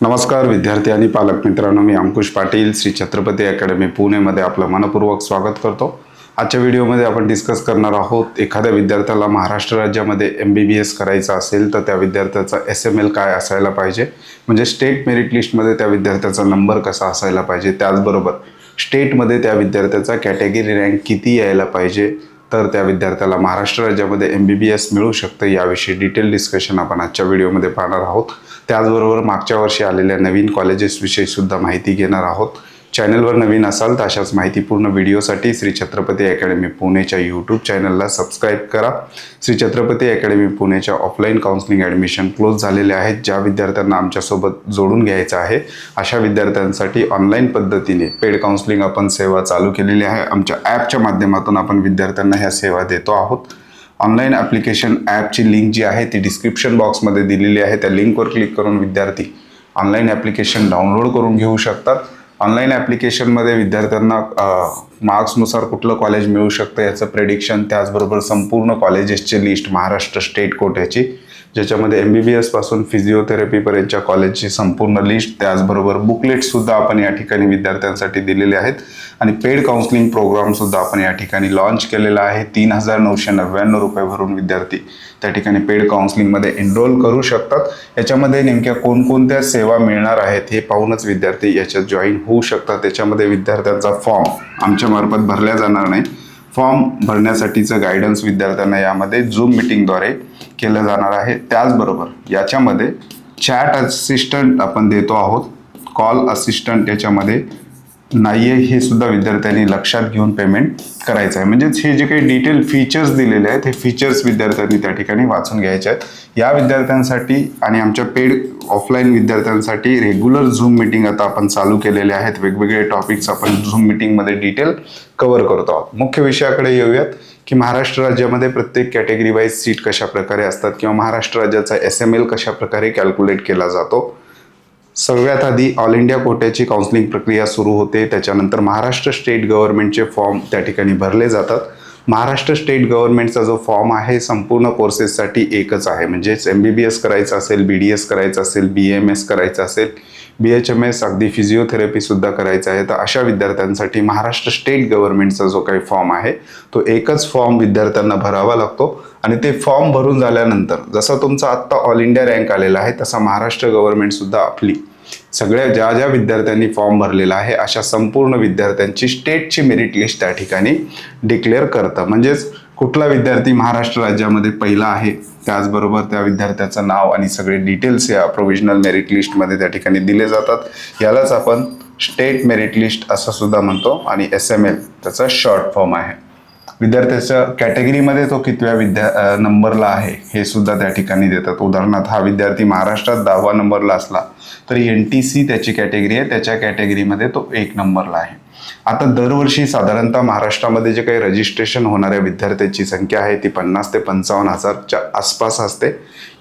नमस्कार विद्यार्थी आणि पालक मित्रांनो मी अंकुश पाटील श्री छत्रपती अकॅडमी पुणेमध्ये आपलं मनपूर्वक स्वागत करतो. आजच्या व्हिडिओमध्ये आपण डिस्कस करणार आहोत एखाद्या विद्यार्थ्याला महाराष्ट्र राज्यामध्ये एम बी बी एस करायचं असेल तर त्या विद्यार्थ्याचा एस एम एल काय असायला पाहिजे? म्हणजे स्टेट मेरिट लिस्टमध्ये त्या विद्यार्थ्याचा नंबर कसा असायला पाहिजे? त्याचबरोबर स्टेटमध्ये त्या विद्यार्थ्याचा कॅटेगरी रँक किती यायला पाहिजे? तर त्या विद्यार्थ्याला महाराष्ट्र राज्यामध्ये एम बी बी एस मिळू शकतं याविषयी डिटेल डिस्कशन आपण आजच्या व्हिडिओमध्ये पाहणार आहोत. त्याचबरोबर मागच्या वर्षी आलेल्या नवीन कॉलेजेसविषयी सुद्धा माहिती घेणार आहोत. चॅनलवर नवीन असाल तर अशाच माहितीपूर्ण व्हिडिओसाठी श्री छत्रपती अकॅडमी पुणेच्या यूट्यूब चॅनलला सबस्क्राईब करा. श्री छत्रपती अकॅडमी पुणेच्या ऑफलाईन काउन्सिलिंग ॲडमिशन क्लोज झालेले आहेत. ज्या विद्यार्थ्यांना आमच्यासोबत जोडून घ्यायचं आहे अशा विद्यार्थ्यांसाठी ऑनलाईन पद्धतीने पेड काउन्सिलिंग आपण सेवा चालू केलेली आहे. आमच्या ॲपच्या माध्यमातून आपण विद्यार्थ्यांना ह्या सेवा देतो आहोत. ऑनलाईन ॲप्लिकेशन ॲपची लिंक जी आहे ती डिस्क्रिप्शन बॉक्समध्ये दिलेली आहे. त्या लिंकवर क्लिक करून विद्यार्थी ऑनलाईन ॲप्लिकेशन डाउनलोड करून घेऊ शकतात. ऑनलाईन ॲप्लिकेशनमध्ये विद्यार्थ्यांना मार्क्सनुसार कुठलं कॉलेज मिळू शकतं याचं प्रेडिक्शन त्याचबरोबर संपूर्ण कॉलेजेसची लिस्ट महाराष्ट्र स्टेट कोट्याची ज्याच्यामध्ये एम बी बी एसपासून फिजिओथेरपीपर्यंतच्या कॉलेजची संपूर्ण लिस्ट त्याचबरोबर बुकलेटसुद्धा आपण या ठिकाणी विद्यार्थ्यांसाठी दिलेले आहेत. आणि पेड काउन्सिलिंग प्रोग्रामसुद्धा आपण या ठिकाणी लॉन्च केलेला आहे. तीन हजार नऊशे नव्याण्णव रुपये भरून विद्यार्थी त्या ठिकाणी पेड काउन्सिलिंगमध्ये एनरोल करू शकतात. याच्यामध्ये नेमक्या कोणकोणत्या सेवा मिळणार आहेत हे पाहूनच विद्यार्थी याच्यात जॉईन होऊ शकतात. त्याच्यामध्ये विद्यार्थ्यांचा फॉर्म आमच्या मार्फत जाणार नाही फॉर्म भरण्यासाठीचं गायडन्स विद्यार्थ्यांना यामध्ये झूम मिटिंगद्वारे केलं जाणार आहे. त्याचबरोबर याच्यामध्ये चॅट असिस्टंट आपण देतो आहोत. कॉल असिस्टंट याच्यामध्ये नाही आहे हे सुद्धा विद्यार्थ्यांनी लक्षात घेऊन पेमेंट करायचं आहे म्हणजेच हे जे काही डिटेल फीचर्स दिलेले आहेत हे फीचर्स विद्यार्थ्यांनी त्या ठिकाणी वाचून घ्यायचे आहेत. या विद्यार्थ्यांसाठी आणि आमच्या पेड ऑफलाईन विद्यार्थ्यांसाठी रेग्युलर झूम मिटिंग आता आपण चालू केलेले आहेत. वेगवेगळे टॉपिक्स आपण झूम मिटिंगमध्ये डिटेल कव्हर करतो आहोत. मुख्य विषयाकडे येऊयात की महाराष्ट्र राज्यामध्ये प्रत्येक कॅटेगरी वाईज सीट कशा प्रकारे असतात किंवा महाराष्ट्र राज्याचा एस एम एल कशा प्रकारे कॅल्क्युलेट केला जातो. सगळ्यात आधी ऑल इंडिया कोट्याची काउन्सिलिंग प्रक्रिया सुरू होते. त्याच्यानंतर महाराष्ट्र स्टेट गव्हर्नमेंटचे फॉर्म त्या ठिकाणी भरले जातात. महाराष्ट्र स्टेट गव्हर्नमेंटचा जो फॉर्म आहे संपूर्ण कोर्सेससाठी एकच आहे. म्हणजेच एम बी बी एस करायचं असेल बी डी एस करायचं असेल बी एम एस करायचं असेल बी एच एम एस अगदी फिजिओथेरपीसुद्धा करायचं आहे. तर अशा विद्यार्थ्यांसाठी महाराष्ट्र स्टेट गव्हर्नमेंटचा जो काही फॉर्म आहे तो एकच फॉर्म विद्यार्थ्यांना भरावा लागतो. आणि ते फॉर्म भरून झाल्यानंतर जसा तुमचा आत्ता ऑल इंडिया रँक आलेला आहे तसा महाराष्ट्र गव्हर्नमेंटसुद्धा आपली सगळ्या ज्या ज्या विद्यार्थ्यांनी फॉर्म भरलेला आहे अशा संपूर्ण विद्यार्थ्यांची स्टेटची मेरिट लिस्ट त्या ठिकाणी डिक्लेअर करतं. म्हणजेच कुठला विद्यार्थी महाराष्ट्र राज्यामध्ये पहिला आहे? त्याचबरोबर त्या विद्यार्थ्याचं नाव आणि सगळे डिटेल्स या प्रोव्हिजनल मेरिट लिस्टमध्ये त्या ठिकाणी दिले जातात. यालाच आपण स्टेट मेरिट लिस्ट असं सुद्धा म्हणतो आणि एस एम एल त्याचा शॉर्ट फॉर्म आहे. विद्यार्थ्याच्या कॅटेगरीमध्ये तो कितव्या विद्या नंबरला आहे हे सुद्धा त्या ठिकाणी देतात. उदाहरणार्थ हा विद्यार्थी महाराष्ट्रात दहावा नंबरला असला तर एन टी सी त्याची कॅटेगरी आहे. त्याच्या कॅटेगरीमध्ये तो एक नंबरला आहे. आता दरवर्षी साधारणतः महाराष्ट्रामध्ये जे काही रजिस्ट्रेशन होणाऱ्या विद्यार्थ्यांची संख्या आहे ती पन्नास ते पंचावन्न हजारच्या आसपास असते.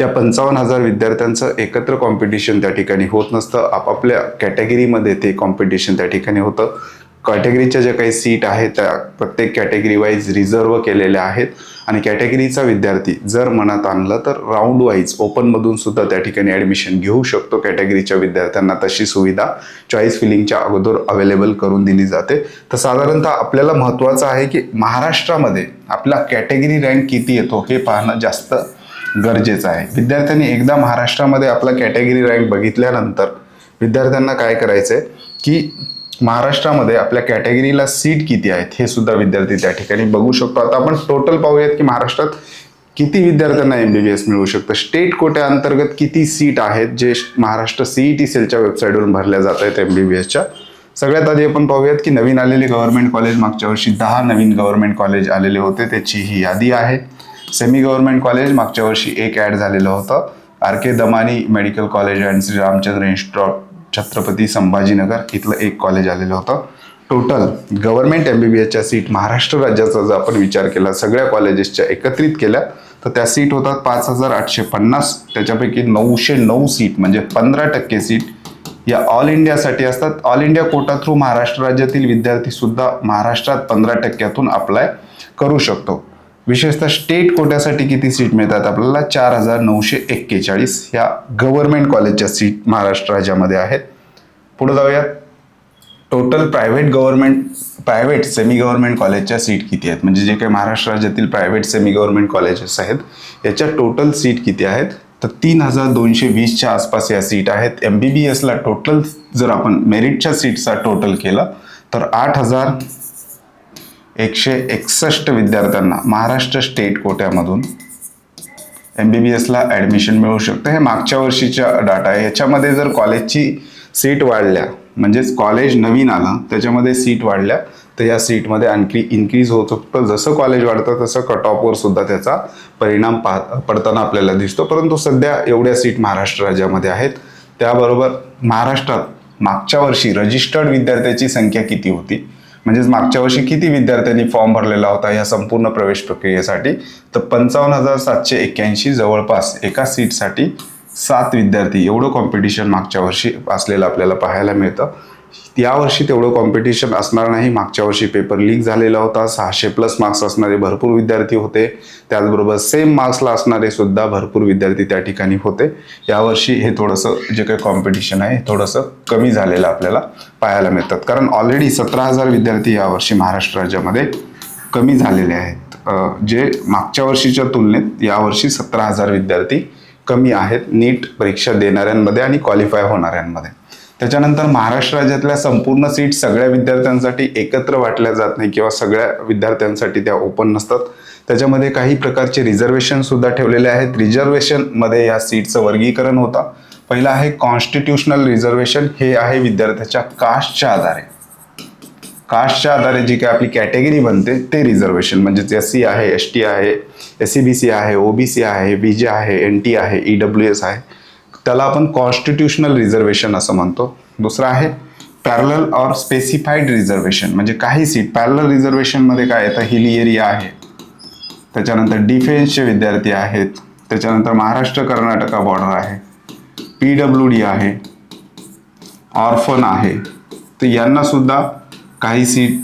या पंचावन्न हजार विद्यार्थ्यांचं एकत्र कॉम्पिटिशन त्या ठिकाणी होत नसतं. आपापल्या कॅटेगरीमध्ये ते कॉम्पिटिशन त्या ठिकाणी होतं. कॅटेगरीच्या ज्या काही सीट आहेत त्या प्रत्येक कॅटेगरी वाईज रिझर्व केलेल्या आहेत. आणि कॅटेगरीचा विद्यार्थी जर मनात आणलं तर राऊंड वाईज ओपनमधून सुद्धा त्या ठिकाणी ॲडमिशन घेऊ शकतो. कॅटेगरीच्या विद्यार्थ्यांना तशी सुविधा चॉईस फिलिंगच्या अगोदर अवेलेबल करून दिली जाते. तर साधारणतः आपल्याला महत्त्वाचं आहे की महाराष्ट्रामध्ये आपला कॅटेगरी रँक किती येतो हे पाहणं जास्त गरजेचं आहे. विद्यार्थ्यांनी एकदा महाराष्ट्रामध्ये आपला कॅटेगरी रँक बघितल्यानंतर विद्यार्थ्यांना काय करायचं आहे की महाराष्ट्रामध्ये आपल्या कॅटेगरीला सीट किती आहेत हे सुद्धा विद्यार्थी त्या ठिकाणी बघू शकतो. आता आपण टोटल पाहूयात की महाराष्ट्रात किती विद्यार्थ्यांना एम बी बी एस मिळू शकतं? स्टेट कोट्या अंतर्गत किती सीट आहेत जे महाराष्ट्र सीई टी सेलच्या वेबसाईटवरून भरल्या जात आहेत एम बी बी एसच्या सगळ्यात आधी आपण पाहूयात की नवीन आलेले गव्हर्नमेंट कॉलेज मागच्या वर्षी दहा नवीन गव्हर्नमेंट कॉलेज आलेले होते त्याची ही यादी आहे. सेमी गव्हर्नमेंट कॉलेज मागच्या वर्षी एक ॲड झालेलं होतं. R K Damani medical college and Shri Ramchandra institute Chhatrapati Sambhajinagar इथलं एक कॉलेज आलेलं होतं. Total government M B B एसच्या सीट महाराष्ट्र राज्याचा जर आपण विचार केला सगळ्या कॉलेजेसच्या एकत्रित केल्या तर त्या सीट होतात पाच हजार आठशे पन्नास. त्याच्यापैकी नऊशे नऊ सीट म्हणजे पंधरा टक्के सीट या ऑल इंडियासाठी असतात. All India quota through Maharashtra राज्यातील विद्यार्थी सुद्धा महाराष्ट्रात पंधरा टक्क्यातून अप्लाय करू शकतो. विशेषतः स्टेट कोट्यासाठी किती सीट मिळतात आपल्याला? चार हजार नऊशे एक्केचाळीस ह्या गव्हर्नमेंट कॉलेजच्या सीट महाराष्ट्र राज्यामध्ये आहेत. पुढे जाऊयात. Total private government private semi government कॉलेजच्या सीट किती आहेत? म्हणजे जे काही महाराष्ट्र राज्यातील प्रायव्हेट सेमी गव्हर्नमेंट कॉलेजेस आहेत याच्या टोटल सीट किती आहेत? तर तीन हजार दोनशे वीसच्या आसपास या सीट आहेत. एम बी बी एसला टोटल जर आपण मेरिटच्या सीटचा टोटल केला तर आठ हजार एकशे एकसष्ट विद्यार्थ्यांना महाराष्ट्र स्टेट कोट्यामधून एम बी बी एसला ॲडमिशन मिळू शकतं. हे मागच्या वर्षीच्या डाटा आहे. याच्यामध्ये जर कॉलेजची सीट वाढल्या म्हणजेच कॉलेज नवीन आलं त्याच्यामध्ये सीट वाढल्या तर या सीटमध्ये आणखी इन्क्रीज होत होतं. जसं कॉलेज वाढतं तसं कट ऑफवर सुद्धा त्याचा परिणाम पाह पडताना आपल्याला दिसतो. परंतु सध्या एवढ्या सीट महाराष्ट्र राज्यामध्ये आहेत. त्याबरोबर महाराष्ट्रात मागच्या वर्षी रजिस्टर्ड विद्यार्थ्याची संख्या किती होती? म्हणजेच मागच्या वर्षी किती विद्यार्थ्यांनी फॉर्म भरलेला होता या संपूर्ण प्रवेश प्रक्रियेसाठी? तर पंचावन्न हजार सातशे एक्क्याऐंशी जवळपास एका सीटसाठी सात विद्यार्थी. एवढं कॉम्पिटिशन मागच्या वर्षी असलेलं आपल्याला पाहायला मिळतं. यावर्षी तेवढं कॉम्पिटिशन असणार नाही. मागच्या वर्षी पेपर लीक झालेला होता. सहाशे प्लस मार्क्स असणारे भरपूर विद्यार्थी होते. त्याचबरोबर सेम मार्क्सला असणारे सुद्धा भरपूर विद्यार्थी त्या ठिकाणी होते. यावर्षी हे थोडंसं जे काही कॉम्पिटिशन आहे हे थोडंसं कमी झालेलं आपल्याला पाहायला मिळतात. कारण ऑलरेडी सतरा हजार विद्यार्थी यावर्षी महाराष्ट्र राज्यामध्ये कमी झालेले आहेत. जे मागच्या वर्षीच्या तुलनेत यावर्षी सतरा हजार विद्यार्थी कमी आहेत नीट परीक्षा देणाऱ्यांमध्ये आणि क्वालिफाय होणाऱ्यांमध्ये. त्याच्यानंतर महाराष्ट्र राज्यातल्या संपूर्ण सीट सगळ्या विद्यार्थ्यांसाठी एकत्र वाटल्या जात नाही किंवा सगळ्या विद्यार्थ्यांसाठी त्या ओपन नसतात. त्याच्यामध्ये काही प्रकारचे रिझर्वेशन सुद्धा ठेवलेले आहेत. रिझर्वेशनमध्ये या सीटचं वर्गीकरण होतं. पहिलं आहे कॉन्स्टिट्युशनल रिझर्वेशन हे आहे विद्यार्थ्याच्या कास्टच्या आधारे. कास्टच्या आधारे जी काय आपली कॅटेगरी बनते ते रिझर्वेशन म्हणजेच एस सी आहे एस टी आहे एस सी बी सी आहे ओबीसी आहे बी जे आहे एन टी आहे ई डब्ल्यू एस आहे. त्याला आपण कॉन्स्टिट्युशनल रिझर्वेशन असं म्हणतो. दुसरं आहे पॅरल ऑर स्पेसिफाईड रिझर्वेशन म्हणजे काही सीट पॅरल रिझर्वेशनमध्ये काय येतं हिली एरिया आहे. त्याच्यानंतर डिफेन्सचे विद्यार्थी आहेत. त्याच्यानंतर महाराष्ट्र कर्नाटका बॉर्डर आहे. पी डब्ल्यू डी आहे. ऑर्फन आहे. तर यांनासुद्धा काही सीट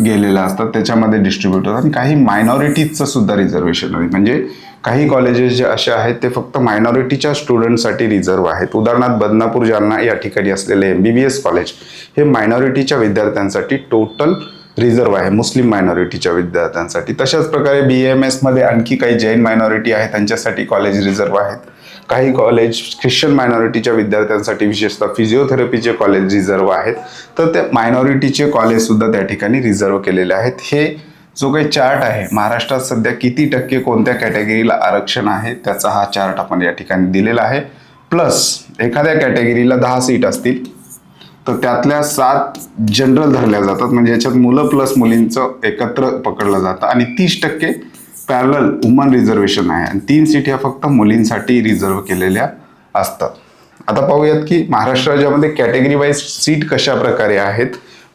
गेलेल्या असतात. त्याच्यामध्ये डिस्ट्रीब्युट होतात आणि काही मायनॉरिटीजचं सुद्धा रिझर्वेशन आहे. म्हणजे काही कॉलेजेस जे असे आहेत ते फक्त मायनॉरिटीच्या स्टुडंटसाठी रिझर्व आहेत. उदाहरणार्थ बदनापूर जालना या ठिकाणी असलेले M B B S college हे मायनॉरिटीच्या विद्यार्थ्यांसाठी टोटल रिझर्व आहे. मुस्लिम मायनॉरिटीच्या विद्यार्थ्यांसाठी. तशाच प्रकारे बी एम एसमध्ये आणखी काही जैन मायनॉरिटी आहे त्यांच्यासाठी कॉलेज रिझर्व आहेत. काही कॉलेज ख्रिश्चन मायनॉरिटीच्या विद्यार्थ्यांसाठी विशेषतः फिजिओथेरपीचे कॉलेज रिझर्व आहेत. तर त्या मायनॉरिटीचे कॉलेजसुद्धा त्या ठिकाणी रिझर्व केलेले आहेत. हे जो काही चार्ट आहे महाराष्ट्रात सध्या किती टक्के कोणत्या कॅटेगरीला आरक्षण आहे त्याचा हा चार्ट आपण या ठिकाणी दिलेला आहे. प्लस एखाद्या कॅटेगरीला दहा सीट असतील तर त्यातल्या सात जनरल धरल्या जातात. म्हणजे याच्यात मुलं प्लस मुलींचं एकत्र पकडलं जातं. आणि तीस टक्के पॅरल वुमन रिझर्वेशन आहे. आणि तीन सीट ह्या फक्त मुलींसाठी रिझर्व केलेल्या असतात. आता पाहूयात की महाराष्ट्र राज्यामध्ये कॅटेगरी वाईज सीट कशा प्रकारे आहेत?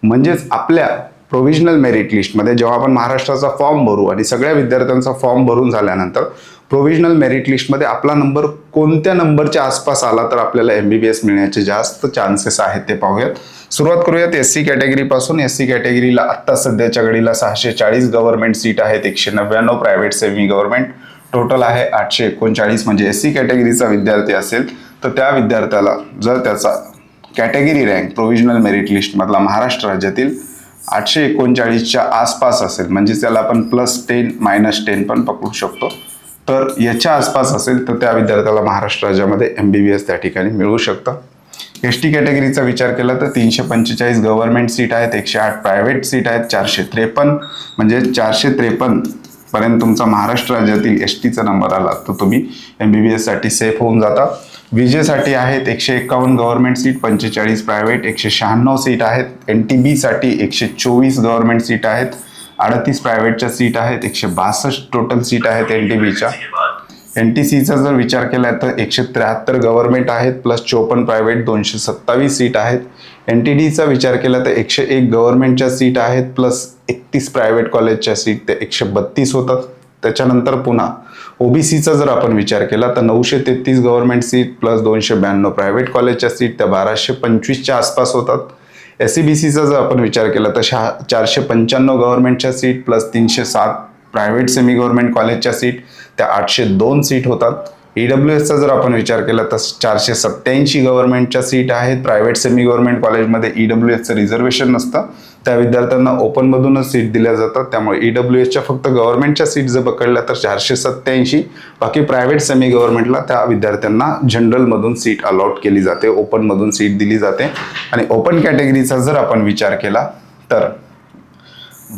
म्हणजेच आपल्या प्रोव्हिजनल मेरिट लिस्टमध्ये जेव्हा आपण महाराष्ट्राचा फॉर्म भरू आणि सगळ्या विद्यार्थ्यांचा फॉर्म भरून झाल्यानंतर प्रोव्हिजनल मेरिट लिस्टमध्ये आपला नंबर कोणत्या नंबरच्या आसपास आला तर आपल्याला एम बी बी एस मिळण्याचे जास्त चान्सेस आहेत ते पाहूयात. सुरुवात करूयात एस सी कॅटेगरीपासून एस सी कॅटेगरीला आत्ता सध्याच्या घडीला सहाशे चाळीस गव्हर्नमेंट सीट आहेत. एकशे नव्याण्णव प्रायव्हेट सेमी गव्हर्नमेंट टोटल आहे आठशे एकोणचाळीस म्हणजे एस सी कॅटेगरीचा विद्यार्थी असेल तर त्या विद्यार्थ्याला जर त्याचा कॅटेगरी रँक प्रोव्हिजनल मेरिट लिस्टमधला महाराष्ट्र राज्यातील आठशे एकोणचाळीसच्या आसपास असेल म्हणजे त्याला आपण प्लस टेन मायनस टेन पण पकडू शकतो. तर याच्या आसपास असेल तर त्या विद्यार्थ्याला महाराष्ट्र राज्यामध्ये एम बी बी एस त्या ठिकाणी मिळू शकतं. एस टी कॅटेगरीचा विचार केला तर तीनशे पंचेचाळीस गव्हर्नमेंट सीट आहेत एकशे आठ प्रायव्हेट सीट आहेत चारशे त्रेपन्न म्हणजे चारशे त्रेपन्न पर्यंत तुमचा महाराष्ट्र राज्यातील एस टीचा नंबर आला तर तुम्ही एम बी बी एससाठी सेफ होऊन जाता. विजेसाठी आहेत एकशे एकावन्न गव्हर्नमेंट सीट पंचेचाळीस प्रायव्हेट एकशे शहाण्णव सीट आहेत. एन टी बीसाठी एकशे चोवीस गव्हर्नमेंट सीट आहेत. अडतीस प्रायव्हेटच्या सीट आहेत. एकशे बासष्ट टोटल सीट आहेत एन टी बीच्या एन टी सीचा जर विचार केला तर एकशे त्र्याहत्तर गव्हर्नमेंट आहेत प्लस चोपन्न प्रायव्हेट दोनशे सत्तावीस सीट आहेत. एन टी डीचा विचार केला तर एकशे एक गव्हर्नमेंटच्या सीट आहेत प्लस एकतीस प्रायव्हेट कॉलेजच्या सीट ते एकशे बत्तीस होतात. त्याच्यानंतर पुन्हा ओबीसीचा जर आपण विचार केला तर नऊशे तेहतीस गव्हर्नमेंट सीट प्लस दोनशे ब्याण्णव प्रायव्हेट कॉलेजच्या सीट त्या बाराशे पंचवीसच्या आसपास होतात. एस सी बी सीचा जर आपण विचार केला तर शहा चारशे पंच्याण्णव गव्हर्नमेंटच्या सीट प्लस तीनशे सात प्रायव्हेट सेमी गव्हर्नमेंट कॉलेजच्या सीट त्या आठशे दोन सीट होतात. ई डब्ल्यू एसचा जर आपण विचार केला तर चारशे सत्त्याऐंशी गव्हर्नमेंटच्या सीट आहेत. प्रायव्हेट सेमी गव्हर्नमेंट कॉलेजमध्ये ई डब्ल्यू एसचं रिझर्वेशन नसतं. त्या विद्यार्थ्यांना ओपनमधूनच सीट दिल्या जातात. त्यामुळे ई डब्ल्यू एसच्या फक्त गव्हर्नमेंटच्या सीट जर पकडल्या तर चारशे सत्याऐंशी बाकी प्रायव्हेट सेमी गव्हर्नमेंटला त्या विद्यार्थ्यांना जनरलमधून सीट अलॉट केली जाते. ओपनमधून सीट दिली जाते. आणि ओपन कॅटेगरीचा जर आपण विचार केला तर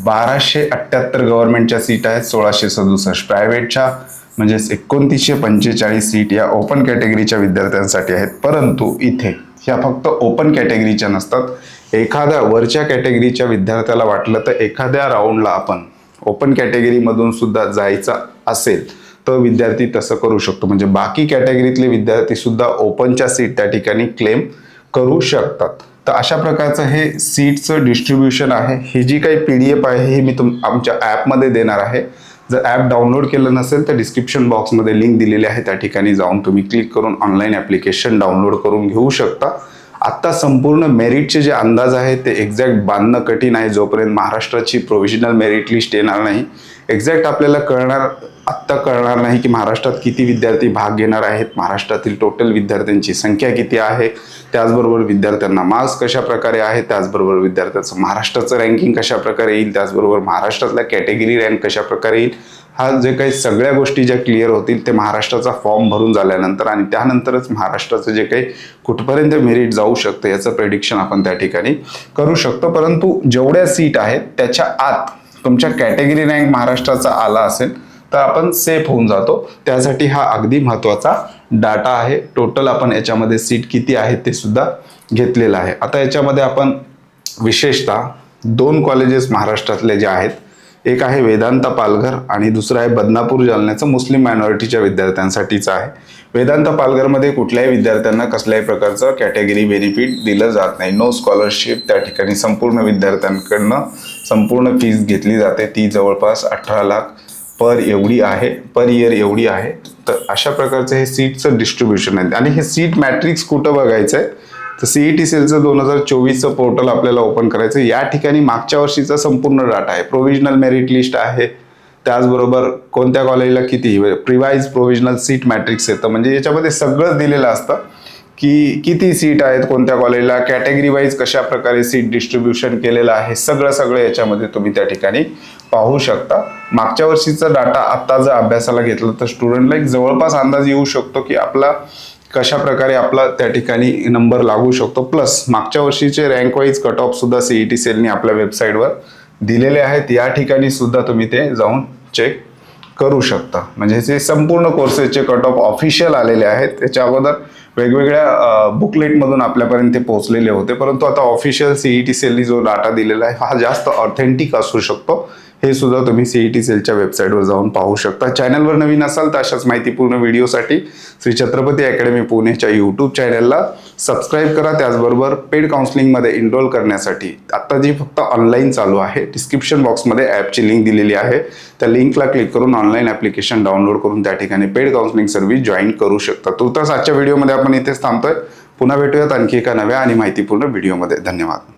बाराशे अठ्ठ्याहत्तर गव्हर्नमेंटच्या सीट आहेत सोळाशे सदुसष्ट. प्रायव्हेटच्या म्हणजेच एकोणतीसशे पंचेचाळीस सीट या ओपन कॅटेगरीच्या विद्यार्थ्यांसाठी आहेत. परंतु इथे ह्या फक्त ओपन कॅटेगरीच्या नसतात. एखाद्या वरच्या कॅटेगरीच्या विद्यार्थ्याला वाटलं तर एखाद्या राऊंडला आपण ओपन कॅटेगरीमधून सुद्धा जायचं असेल तर विद्यार्थी तसं करू शकतो. म्हणजे बाकी कॅटेगरीतले विद्यार्थी सुद्धा ओपनच्या सीट त्या ठिकाणी क्लेम करू शकतात. तर अशा प्रकारचं हे सीटचं डिस्ट्रीब्युशन आहे. ही जी काही पी डी एफ आहे ही मी तुम आमच्या ॲपमध्ये देणार आहे. जर ॲप डाउनलोड केलं नसेल तर डिस्क्रिप्शन बॉक्समध्ये लिंक दिलेली आहे. त्या ठिकाणी जाऊन तुम्ही क्लिक करून ऑनलाईन ॲप्लिकेशन डाउनलोड करून घेऊ शकता. आत्ता संपूर्ण मेरिटचे जे अंदाज आहेत ते एक्झॅक्ट बांधणं कठीण आहे जोपर्यंत महाराष्ट्राची प्रोव्हिजनल मेरिट लिस्ट येणार नाही एक्झॅक्ट आपल्याला कळणार आत्ता कळणार नाही की महाराष्ट्रात किती विद्यार्थी भाग घेणार आहेत महाराष्ट्रातील टोटल विद्यार्थ्यांची संख्या किती आहे त्याचबरोबर विद्यार्थ्यांना मार्क्स कशा प्रकारे आहे त्याचबरोबर विद्यार्थ्यांचं महाराष्ट्राचं रँकिंग कशा प्रकारे येईल त्याचबरोबर महाराष्ट्रातल्या कॅटेगरी रँक कशा प्रकारे येईल हा जे काही सगळ्या गोष्टी ज्या क्लिअर होतील ते महाराष्ट्राचा फॉर्म भरून झाल्यानंतर आणि त्यानंतरच महाराष्ट्राचं जे काही कुठपर्यंत मेरिट जाऊ शकतं याचं प्रेडिक्शन आपण त्या ठिकाणी करू शकतो. परंतु जेवढ्या सीट आहेत त्याच्या आत तुमच्या कॅटेगरी रँक महाराष्ट्राचा आला असेल तर आपण सेफ होऊन जातो. त्यासाठी हा अगदी महत्त्वाचा डाटा आहे. टोटल आपण याच्यामध्ये सीट किती आहेत ते सुद्धा घेतलेलं आहे. आता याच्यामध्ये आपण विशेषतः दोन कॉलेजेस महाराष्ट्रातले जे आहेत एक आहे वेदांत पालघर आणि दुसरं आहे बदनापूर जालन्याचं मुस्लिम मायनॉरिटीच्या विद्यार्थ्यांसाठीचं आहे. वेदांत पालघरमध्ये कुठल्याही विद्यार्थ्यांना कसल्याही प्रकारचं कॅटेगरी बेनिफिट दिलं जात नाही. नो स्कॉलरशिप त्या ठिकाणी संपूर्ण विद्यार्थ्यांकडनं संपूर्ण फीज घेतली जाते. ती जवळपास अठरा लाख पर एवढी आहे पर इयर एवढी आहे. तर अशा प्रकारचं हे सीटचं डिस्ट्रीब्युशन आहे. आणि हे सीट मॅट्रिक्स कुठं बघायचं आहे तर सीई टी सेलचं दोन हजार चोवीसचं पोर्टल आपल्याला ओपन करायचं या ठिकाणी मागच्या वर्षीचा संपूर्ण डाटा आहे. प्रोव्हिजनल मेरिट लिस्ट आहे. त्याचबरोबर कोणत्या कॉलेजला किती? प्रिवाईज प्रोव्हिजनल सीट मॅट्रिक्स येतं. म्हणजे याच्यामध्ये सगळं दिलेलं असतं. की किती सीट आहेत कोणत्या कॉलेजला कॅटेगरी वाईज कशा प्रकारे सीट डिस्ट्रीब्युशन केलेलं आहे सगळं सगळं याच्यामध्ये तुम्ही त्या ठिकाणी पाहू शकता. मागच्या वर्षीचा डाटा आत्ता जर अभ्यासाला घेतला तर स्टुडंटला एक जवळपास अंदाज येऊ शकतो की आपला कशा प्रकारे आपला त्या ठिकाणी नंबर लागू शकतो. प्लस मागच्या वर्षीचे रँक वाईज कट ऑफ सुद्धा सीईटी सेलनी आपल्या वेबसाईटवर दिलेले आहेत. या ठिकाणी सुद्धा तुम्ही ते जाऊन चेक करू शकता. म्हणजे जे संपूर्ण कोर्सेसचे कट ऑफ ऑफिशियल आलेले आहेत त्याच्या अगोदर वेगवेगळ्या बुकलेटमधून आपल्यापर्यंत ते पोहोचलेले होते. परंतु आता ऑफिशियल सीईटी सेलनी जो डाटा दिलेला आहे हा जास्त ऑथेंटिक असू शकतो. हे सुद्धा तुम्ही सीई टी सेलच्या वेबसाईटवर जाऊन पाहू शकता. चॅनलवर नवीन असाल तर अशाच माहितीपूर्ण व्हिडिओसाठी श्री छत्रपती अकॅडमी पुणेच्या यूट्यूब चॅनलला सबस्क्राईब करा. त्याचबरोबर पेड काउन्सिलिंगमध्ये इनरोल करण्यासाठी आत्ता जी फक्त ऑनलाईन चालू आहे डिस्क्रिप्शन बॉक्समध्ये ॲपची लिंक दिलेली आहे. त्या लिंकला क्लिक करून ऑनलाईन ॲप्लिकेशन डाउनलोड करून त्या ठिकाणी पेड काउन्सिलिंग सर्व्हिस जॉईन करू शकता. तुर्तास आजच्या व्हिडिओमध्ये आपण इथेच थांबतोय. पुन्हा भेटूयात आणखी एका नव्या आणि माहितीपूर्ण व्हिडिओमध्ये धन्यवाद.